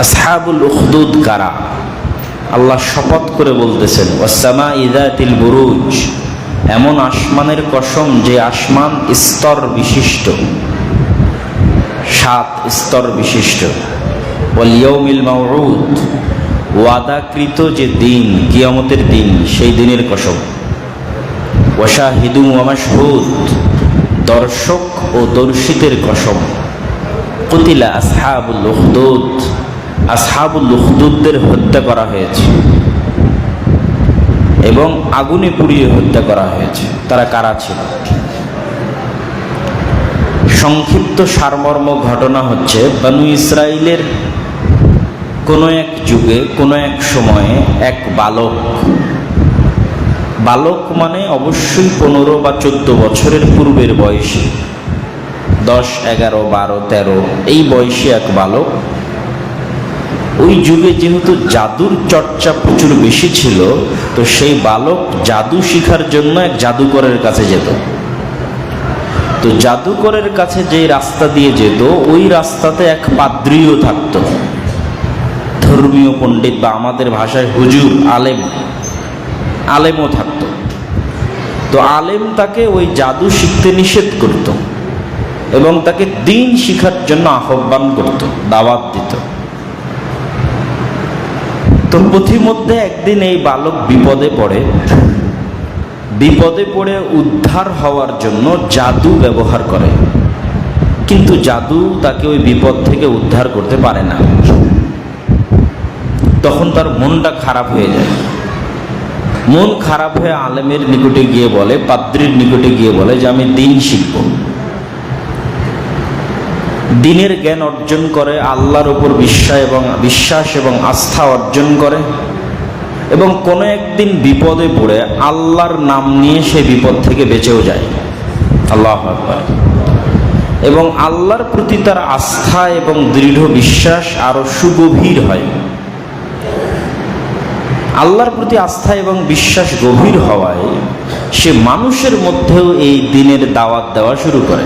আসহাবুল উখদুদ কারা? আল্লাহ শপথ করে বলতেছেন ওসামা ইদাতিল বুরুজ। এমন আসমানের কসম যে আসমান স্তর বিশিষ্ট, সাত স্তর বিশিষ্ট। ওয়ালিয়মিল মাউরুদ ওয়াদাকৃত যে দিন, কিয়ামতের দিন, সেই দিনের কসম। ওয়াশাহিদু ওয়ামাশহুদ দর্শক ও দর্শিতের কসম। কুতিলা আসহাবুল উখদুদ। আসহাবুল উখদুদদের হত্যা করা হয়েছে। এবং আগুনে পুড়িয়ে হত্যা করা হয়েছে। তারা কারা ছিল? সংক্ষিপ্ত সারমর্ম ঘটনা হচ্ছে, বানু ইসরায়েলের কোনো এক যুগে, কোনো এক সময়ে এক বালক বালক মানে অবশ্যই পনেরো বা চোদ্দ বছরের পূর্বের বয়সী, দশ, এগারো, বারো, তেরো, এই বয়সী এক বালক। ওই যুগে যেহেতু জাদুর চর্চা প্রচুর বেশি ছিল, তো সেই বালক জাদু শিখার জন্য এক জাদুকরের কাছে যেত। তো জাদুকরের কাছে যে রাস্তা দিয়ে যেত, ওই রাস্তাতে এক পাদ্রিও থাকত। ধর্মীয় পণ্ডিত বা আমাদের ভাষায় হুজুর, আলেম, আলেমও থাকত। তো আলেম তাকে ওই জাদু শিখতে নিষেধ করত এবং তাকে দিন শিখার জন্য আহ্বান করত, দাওয়াত দিত। তো পথিমধ্যে একদিন এই বালক বিপদে পড়ে। বিপদে পড়ে উদ্ধার হওয়ার জন্য জাদু ব্যবহার করে। কিন্তু জাদু তাকে ওই বিপদ থেকে উদ্ধার করতে পারে না। তখন তার মনটা খারাপ হয়ে যায়। মন খারাপ হয়ে আলেমের নিকটে গিয়ে বলে, পাদ্রির নিকটে গিয়ে বলে যে, আমি দিন শিখব। দিনের জ্ঞান অর্জন করে, আল্লাহর উপর বিশ্বাস এবং বিশ্বাস এবং আস্থা অর্জন করে এবং কোনো একদিন বিপদে পড়ে আল্লাহর নাম নিয়ে সে বিপদ থেকে বেঁচেও যায়। আল্লাহ এবং আল্লাহর প্রতি তার আস্থা এবং দৃঢ় বিশ্বাস আরও সুগভীর হয়। আল্লাহর প্রতি আস্থা এবং বিশ্বাস গভীর হওয়ায় সে মানুষের মধ্যেও এই দিনের দাওয়াত দেওয়া শুরু করে।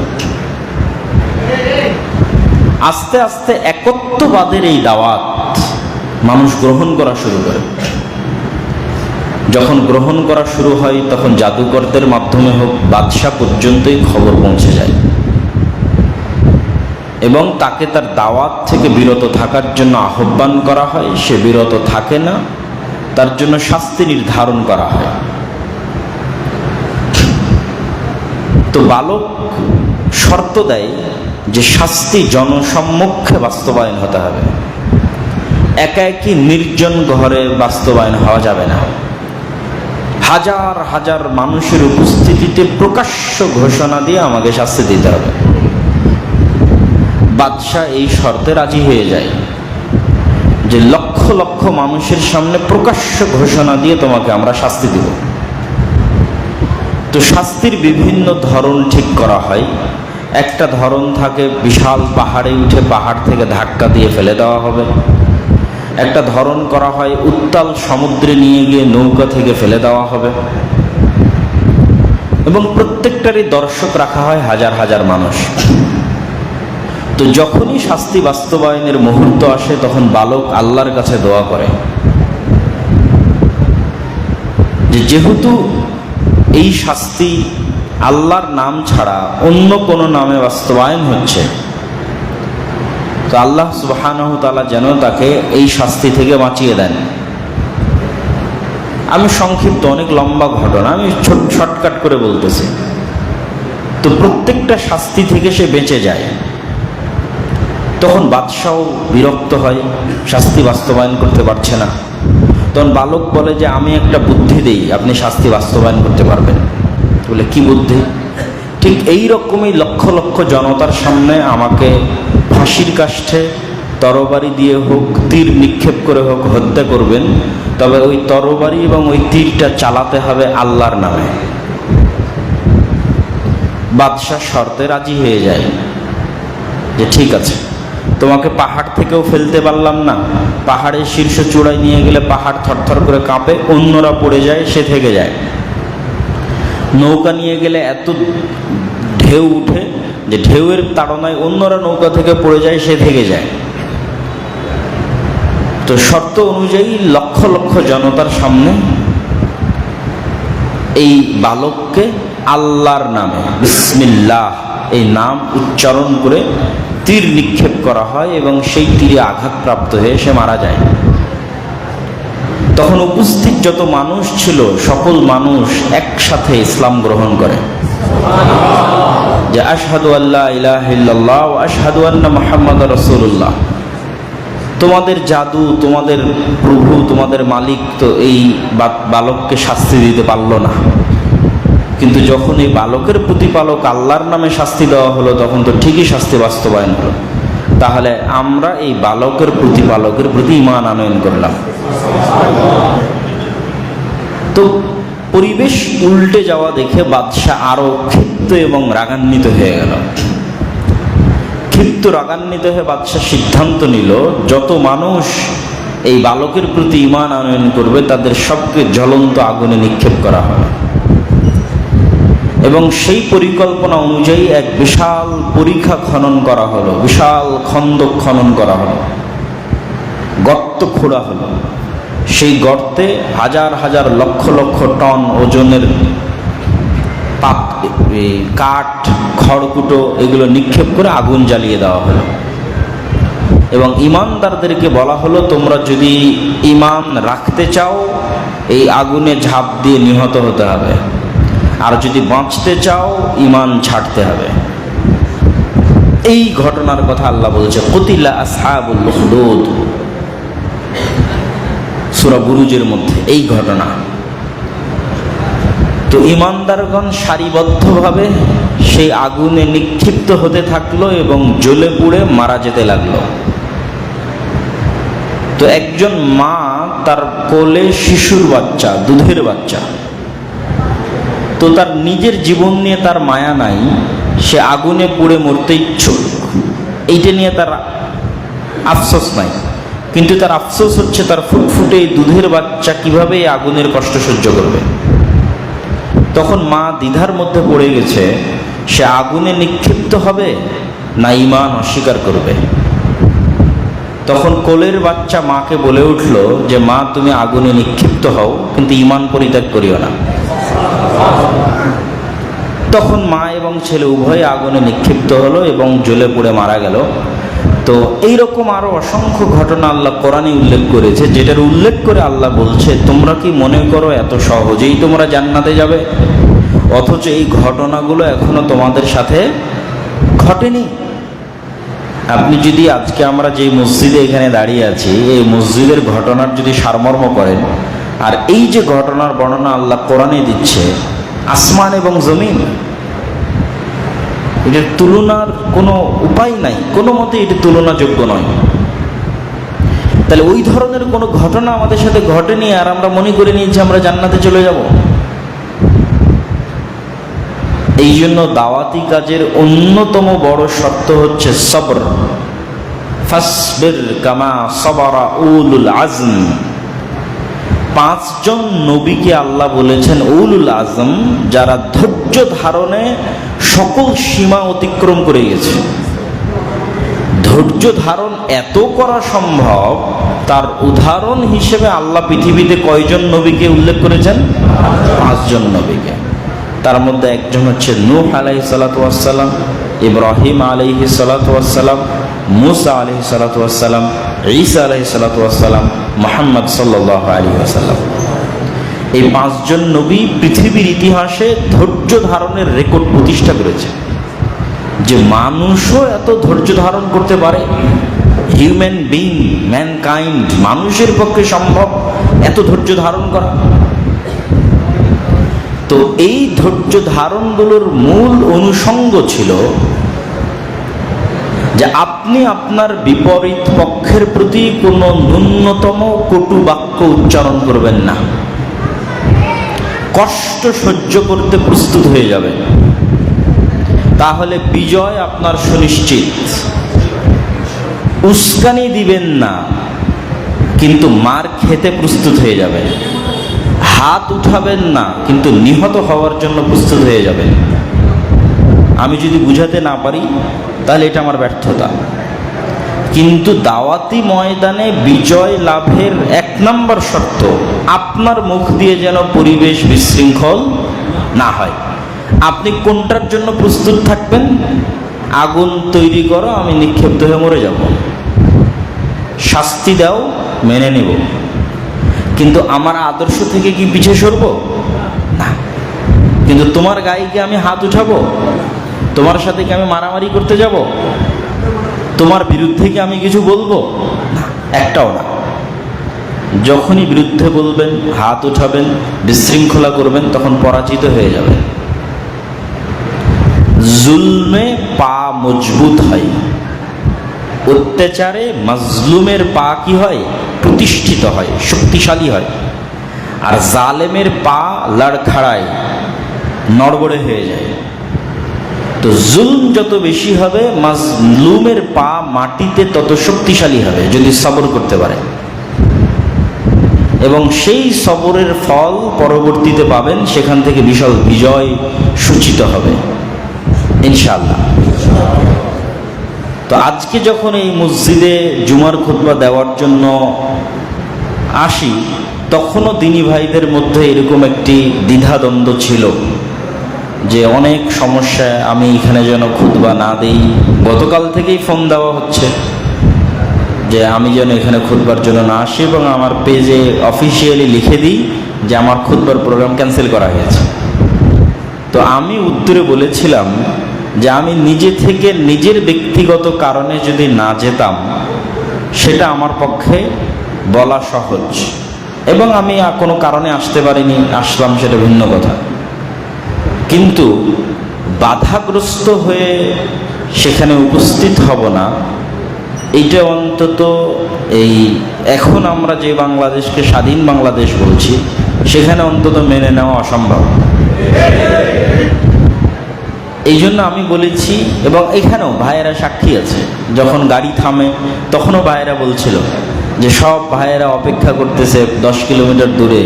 আস্তে আস্তে একত্ববাদের এই দাওয়াত মানুষ গ্রহণ করা শুরু করে। যখন গ্রহণ করা শুরু হয়, তখন জাদুকরদের মাধ্যমে হোক, বাদশাহ পর্যন্তই খবর পৌঁছে যায়। এবং তাকে তার দাওয়াত থেকে বিরত থাকার জন্য আহ্বান করা হয়। সে বিরত থাকে না, তার জন্য শাস্তি নির্ধারণ করা হয়। তো বালক শর্ত দেয় যে শাস্তি জনসম্মুখে বাস্তবায়ন হতে হবে। একা একই নির্জন ঘরে বাস্তবায়ন হওয়া যাবে না। হাজার হাজার মানুষের উপস্থিতিতে প্রকাশ্য ঘোষণা দিয়ে আমাকে শাস্তি দিতে হবে। বাদশাহ এই শর্তে রাজি হয়ে যায় যে লক্ষ লক্ষ মানুষের সামনে প্রকাশ্য ঘোষণা দিয়ে তোমাকে আমরা শাস্তি দেব। তো শাস্তির বিভিন্ন ধরন ঠিক করা হয়। একটা ধরন থাকে, বিশাল পাহাড়ে উঠে পাহাড় থেকে ধাক্কা দিয়ে ফেলে দেওয়া হবে। একটা ধরন করা হয়, উত্তাল সমুদ্রে নিয়ে গিয়ে নৌকা থেকে ফেলে দেওয়া হবে। এবং প্রত্যেকটারই দর্শক রাখা হয় হাজার হাজার মানুষ। তো যখনই শাস্তি বাস্তবায়নের মুহূর্ত আসে, তখন বালক আল্লাহর কাছে দোয়া করে। যেহেতু এই শাস্তি আল্লাহর নাম ছাড়া অন্য কোনো নামে বাস্তবায়ন হচ্ছে। তো আল্লাহ তালা যেন তাকে এই শাস্তি থেকে বাঁচিয়ে দেন। আমি সংক্ষিপ্ত, অনেক লম্বা ঘটনা, আমি শর্টকাট করে বলতেছি। তো প্রত্যেকটা শাস্তি থেকে সে বেঁচে যায়। তখন বাদশাহ বিরক্ত হয়, শাস্তি বাস্তবায়ন করতে পারছে না। তখন বালক বলে যে, আমি একটা বুদ্ধি দেই, আপনি শাস্তি বাস্তবায়ন করতে পারবেন। বলে, কি বুদ্ধি? ঠিক এই রকমই লক্ষ লক্ষ জনতার সামনে আমাকে ফাঁসির কাষ্ঠে তরবারি দিয়ে হোক, তীর নিক্ষেপ করে হোক, হত্যা করবেন। তবে ওই তরবারি এবং ওই তীরটা চালাতে হবে আল্লাহর নামে। বাদশাহ শর্তে রাজি হয়ে যায় যে, ঠিক আছে, তোমাকে পাহাড় থেকেও ফেলতে পারলাম না। পাহাড়ের শীর্ষ চূড়ায় নিয়ে গেলে পাহাড় থরথর করে কাঁপে, অন্যরা পড়ে যায়, সে থেকে যায়। নৌকা নিয়ে গেলে এত ঢেউ উঠে যে ঢেউয়ের তাড়নায় অন্যরা নৌকা থেকে পড়ে যায়, সে থেকে যায়। তো শর্ত অনুযায়ী লক্ষ লক্ষ জনতার সামনে এই বালককে আল্লাহর নামে, বিসমিল্লাহ, এই নাম উচ্চারণ করে তীর নিক্ষেপ করা হয় এবং সেই তীরে আঘাতপ্রাপ্ত হয়ে সে মারা যায়। তখন উপস্থিত যত মানুষ ছিল, সকল মানুষ একসাথে ইসলাম গ্রহণ করে। যে আশহাদু আল্লাহ ইলাহা ইল্লাল্লাহ ও আশহাদু আন্না মুহাম্মাদ রাসূলুল্লাহ। তোমাদের জাদু, তোমাদের প্রভু, তোমাদের মালিক তো এই বালককে শাস্তি দিতে পারল না। কিন্তু যখন এই বালকের প্রতিপালক আল্লাহর নামে শাস্তি দেওয়া হলো, তখন তো ঠিকই শাস্তি বাস্তবায়ন হলো। তাহলে আমরা এই বালকের প্রতিপালকের প্রতি ইমান আনয়ন করলাম। তো পরিবেশ উল্টে যাওয়া দেখে বাদশাহ আরও ক্ষিপ্ত এবং রাগান্বিত হয়ে গেল। ক্ষিপ্ত, রাগান্বিত হয়ে বাদশাহ সিদ্ধান্ত নিল, যত মানুষ এই বালকের প্রতি ইমান আনয়ন করবে, তাদের সবকে জ্বলন্ত আগুনে নিক্ষেপ করা হবে। এবং সেই পরিকল্পনা অনুযায়ী এক বিশাল পরীক্ষা খনন করা হলো, বিশাল খন্দক খনন করা হলো। গর্ত খোঁড়া হলো। সেই গর্তে হাজার হাজার লক্ষ লক্ষ টন ওজনের কাঠ, খড়কুটো এগুলো নিক্ষেপ করে আগুন জ্বালিয়ে দেওয়া হলো। এবং ইমানদারদেরকে বলা হলো, তোমরা যদি ইমান রাখতে চাও, এই আগুনে ঝাঁপ দিয়ে নিহত হতে হবে। আর যদি বাঁচতে চাও, ইমান ছাড়তে হবে। এই ঘটনার কথা আল্লাহ বলছে, কতিলা আসহাবুল সূরা বুরুজের মধ্যে এই ঘটনা। তো ইমানদারগণ সারিবদ্ধভাবে সেই আগুনে নিক্ষিপ্ত হতে থাকল এবং জ্বলে পুড়ে মারা যেতে লাগল। তো একজন মা তার কোলে শিশুর বাচ্চা, দুধের বাচ্চা। তো তার নিজের জীবন নিয়ে তার মায়া নাই, সে আগুনে পুড়ে মরতে ইচ্ছুক। এইটা নিয়ে তার আফসোস নাই। কিন্তু তার আফসোস হচ্ছে তার ফুটফুটে দুধের বাচ্চা কীভাবে আগুনের কষ্ট সহ্য করবে? তখন মা দ্বিধার মধ্যে পড়ে গেছে, সে আগুনে নিক্ষিপ্ত হবে না ইমান অস্বীকার করবে? তখন কোলের বাচ্চা মাকে বলে উঠল যে, মা, তুমি আগুনে নিক্ষিপ্ত হও, কিন্তু ইমান পরিত্যাগ করিও না। তখন মা এবং ছেলে উভয়ে আগুনে নিক্ষিপ্ত হলো এবং জ্বলে পুড়ে মারা গেল। তো এইরকম আরও অসংখ্য ঘটনা আল্লাহ কোরআনে উল্লেখ করেছে, যেটার উল্লেখ করে আল্লাহ বলছে, তোমরা কি মনে করো এত সহজেই তোমরা জান্নাতে যাবে? অথচ এই ঘটনাগুলো এখনও তোমাদের সাথে ঘটেনি। আপনি যদি আজকে আমরা যে মসজিদে এখানে দাঁড়িয়ে আছি, এই মসজিদের ঘটনার যদি সারমর্ম করেন, আর এই যে ঘটনার বর্ণনা আল্লাহ কোরআনে দিচ্ছে, আসমান এবং জমিন এটার তুলনার কোনো উপায় নাই, কোনো মতে এটি তুলনাযোগ্য নয়। তাহলে ওই ধরনের কোনো ঘটনা আমাদের সাথে ঘটেনি আর আমরা মনে করে নিয়েছি আমরা জান্নাতে চলে যাব? এই জন্য দাওয়াতি কাজের অন্যতম বড় শর্ত হচ্ছে সবর। ফাসবির কামা সবরা উলুল আজম। পাঁচজন নবীকে আল্লাহ বলেছেন, উলুল আজম, যারা ধৈর্য ধারণে সকল সীমা অতিক্রম করে গেছে। ধৈর্য ধারণ এত করা সম্ভব, তার উদাহরণ হিসেবে আল্লাহ পৃথিবীতে কয়জন নবীকে উল্লেখ করেছেন? পাঁচজন নবীকে। তার মধ্যে একজন হচ্ছে নূহ আলাইহি সালাতাম ইব্রাহিম আলাইহি সালাতাম মুসা আলহি সালাতাম ঈসা আলহি সালাতাম মোহাম্মদ সাল্লাহ আলী আসাল্লাম এই পাঁচজন নবী পৃথিবীর ইতিহাসে ধৈর্য ধারণের রেকর্ড প্রতিষ্ঠা করেছে। যে মানুষও এত ধৈর্য ধারণ করতে পারে? হিউম্যান বিং ম্যানকাইন্ড মানুষের পক্ষে সম্ভব এত ধৈর্য ধারণ করা? তো এই ধৈর্য ধারণগুলোর মূল অনুষঙ্গ ছিল যে আপনি আপনার বিপরীত পক্ষের প্রতি কোনো ন্যূনতম কটু বাক্য উচ্চারণ করবেন না। কষ্ট সহ্য করতে প্রস্তুত হয়ে যাবে। তাহলে বিজয় আপনার সুনিশ্চিত। উস্কানি দিবেন না, কিন্তু মার খেতে প্রস্তুত হয়ে যাবে। হাত উঠাবেন না, কিন্তু নিহত হওয়ার জন্য প্রস্তুত হয়ে যাবে। আমি যদি বুঝাতে না পারি, তাহলে এটা আমার ব্যর্থতা। কিন্তু দাওয়াতি ময়দানে বিজয় লাভের এক নম্বর শর্ত, আপনার মুখ দিয়ে যেন পরিবেশ বিশৃঙ্খল না হয়। আপনি কোনটার জন্য প্রস্তুত থাকবেন? আগুন তৈরি করো, আমি নিক্ষিপ্ত হয়ে মরে যাব। শাস্তি দাও, মেনে নেব। কিন্তু আমার আদর্শ থেকে কি পিছিয়ে সরবো? না। কিন্তু তোমার গায়ে কি আমি হাত উঠাবো? তোমার সাথে কি আমি মারামারি করতে যাব? তোমার বিরুদ্ধে কি আমি কিছু বলব? একটাও না। যখনই বিরুদ্ধে বলবেন, হাত উঠাবেন, বিশৃঙ্খলা করবেন, তখন পরাজিত হয়ে যাবেন। জুলমে পা মজবুত হয়। অত্যাচারে মাজলুমের পা কি হয়? প্রতিষ্ঠিত হয়, শক্তিশালী হয়। আর জালেমের পা লাড়খাড়ায়, নড়বড়ে হয়ে যায়। তো জুলুম যত বেশি হবে, মাজলুমের পা মাটিতে তত শক্তিশালী হবে, যদি সবর করতে পারে। এবং সেই সবরের ফল পরবর্তীতে পাবেন, সেখান থেকে বিশাল বিজয় সূচিত হবে ইনশাল্লাহ তো আজকে যখন এই মসজিদে জুমার খুতবা দেওয়ার জন্য আসি, তখনও দিনী ভাইদের মধ্যে এরকম একটি দ্বিধাদ্বন্দ্ব ছিল। যে অনেক সমস্যায় আমি এখানে যেন খুতবা না দিই। গতকাল থেকেই ফোন দেওয়া হচ্ছে যে আমি যেন এখানে খুতবার জন্য না আসি এবং আমার পেজে অফিসিয়ালি লিখে দিই যে আমার খুতবার প্রোগ্রাম ক্যান্সেল করা হয়েছে। তো আমি উত্তরে বলেছিলাম যে আমি নিজে থেকে নিজের ব্যক্তিগত কারণে যদি না যেতাম, সেটা আমার পক্ষে বলা সহজ। এবং আমি কোনো কারণে আসতে পারিনি, আসলাম সেটা ভিন্ন কথা। কিন্তু বাধাগ্রস্ত হয়ে সেখানে উপস্থিত হব না। এইটা অন্তত এই এখন আমরা যে বাংলাদেশকে স্বাধীন বাংলাদেশ বলছি, সেখানে অন্তত মেনে নেওয়া অসম্ভব। এই জন্য আমি বলেছি, এবং এখানেও ভাইয়েরা সাক্ষী আছে, যখন গাড়ি থামে, তখনও ভাইয়েরা বলছিল যে সব ভাইয়েরা অপেক্ষা করতেছে দশ কিলোমিটার দূরে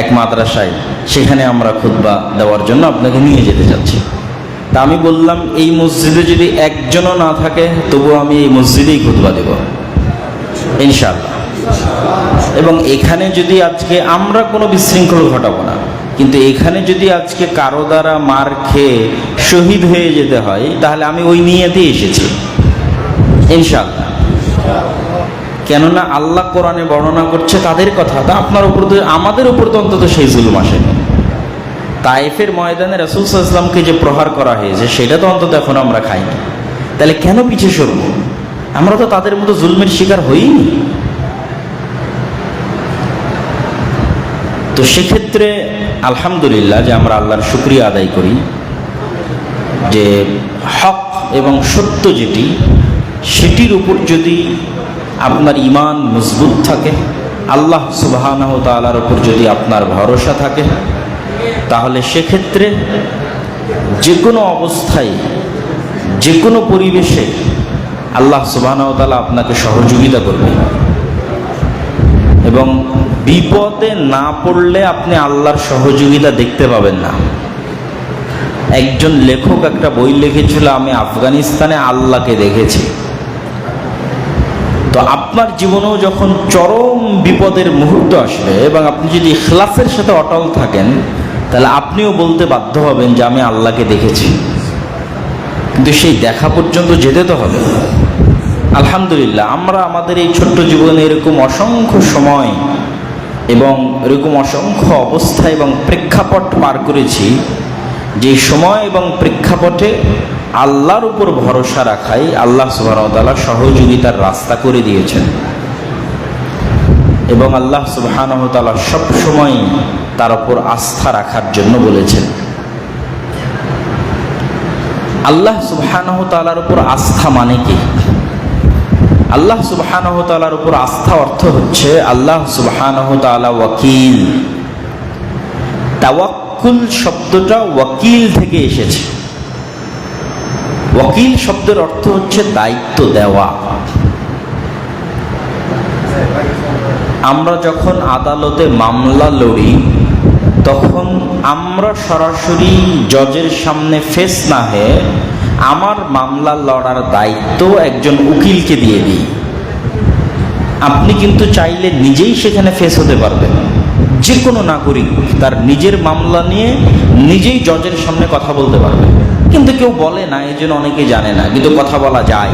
এক মাদ্রাসায়, সেখানে আমরা খুতবা দেওয়ার জন্য আপনাকে নিয়ে যেতে চাচ্ছি তা আমি বললাম, এই মসজিদে যদি একজনও না থাকে, তবুও আমি এই মসজিদেই খুতবা দেব। ইনশাল্লাহ এবং এখানে যদি আজকে আমরা কোনো বিশৃঙ্খল ঘটাবো না, কিন্তু এখানে যদি আজকে কারও দ্বারা মার খেয়ে শহীদ হয়ে যেতে হয়, তাহলে আমি ওই নিয়েতেই এসেছি। ইনশাল্লাহ কেননা আল্লাহ কোরআনে বর্ণনা করছে তাদের কথা, তা আপনার উপর তো, আমাদের উপর তো অন্তত সেই জুলুম আসেনি। তাইফের ময়দানে রাসুল ইসলামকে যে প্রহার করা হয়েছে, সেটা তো অন্তত এখন আমরা খাইনি। তাহলে কেন পিছিয়ে সরব? আমরা তো তাদের মতো জুলমের শিকার হইনি। তো সেক্ষেত্রে আলহামদুলিল্লাহ যে আমরা আল্লাহর শুক্রিয়া আদায় করি যে হক এবং সত্য যেটি, সেটির উপর যদি আপনার ইমান মজবুত থাকে, আল্লাহ সুবাহানাহ তালার উপর যদি আপনার ভরসা থাকে, তাহলে সেক্ষেত্রে যে কোনো অবস্থায় যে কোনো পরিবেশে আল্লাহ সুবাহানাহ তালা আপনাকে সহযোগিতা করবে। এবং বিপদে না পড়লে আপনি আল্লাহর সহযোগিতা দেখতে পাবেন না। একজন লেখক একটা বই লিখেছিল, আমি আফগানিস্তানে আল্লাহকে দেখেছি। তো আপনার জীবনেও যখন চরম বিপদের মুহূর্ত আসবে এবং আপনি যদি ইখলাসের সাথে অটল থাকেন, তাহলে আপনিও বলতে বাধ্য হবেন যে আমি আল্লাহকে দেখেছি। কিন্তু সেই দেখা পর্যন্ত যেতে তো হবে। আলহামদুলিল্লাহ, আমরা আমাদের এই ছোট্ট জীবনে এরকম অসংখ্য সময় এবং এরকম অসংখ্য অবস্থা এবং প্রেক্ষাপট পার করেছি, যে সময় এবং প্রেক্ষাপটে আল্লাহর উপর ভরসা রাখাই আল্লাহ সুবাহতালা সহযোগিতার রাস্তা করে দিয়েছেন। এবং আল্লাহ সুবাহানহতালা সবসময় তার উপর আস্থা রাখার জন্য বলেছেন। আল্লাহ সুবাহানহ তালার উপর আস্থা মানে কি? আল্লাহ সুবাহানহ তালার উপর আস্থা অর্থ হচ্ছে আল্লাহ সুবাহানহ ওয়াকিল। তাওয়াক্কুল শব্দটা ওয়াকিল থেকে এসেছে। ওয়াকিল শব্দের অর্থ হচ্ছে দায়িত্ব দেওয়া। আমরা যখন আদালতে মামলা লড়ি, তখন আমরা সরাসরি জজের সামনে ফেস না হয়ে আমার মামলা লড়ার দায়িত্ব একজন উকিলকে দিয়ে দিই। আপনি কিন্তু চাইলে নিজেই সেখানে ফেস হতে পারবেন। যে কোনো নাগরিক তার নিজের মামলা নিয়ে নিজেই জজের সামনে কথা বলতে পারবে। কিন্তু কেউ বলে না এই জন্য অনেকে জানে না কিন্তু কথা বলা যায়।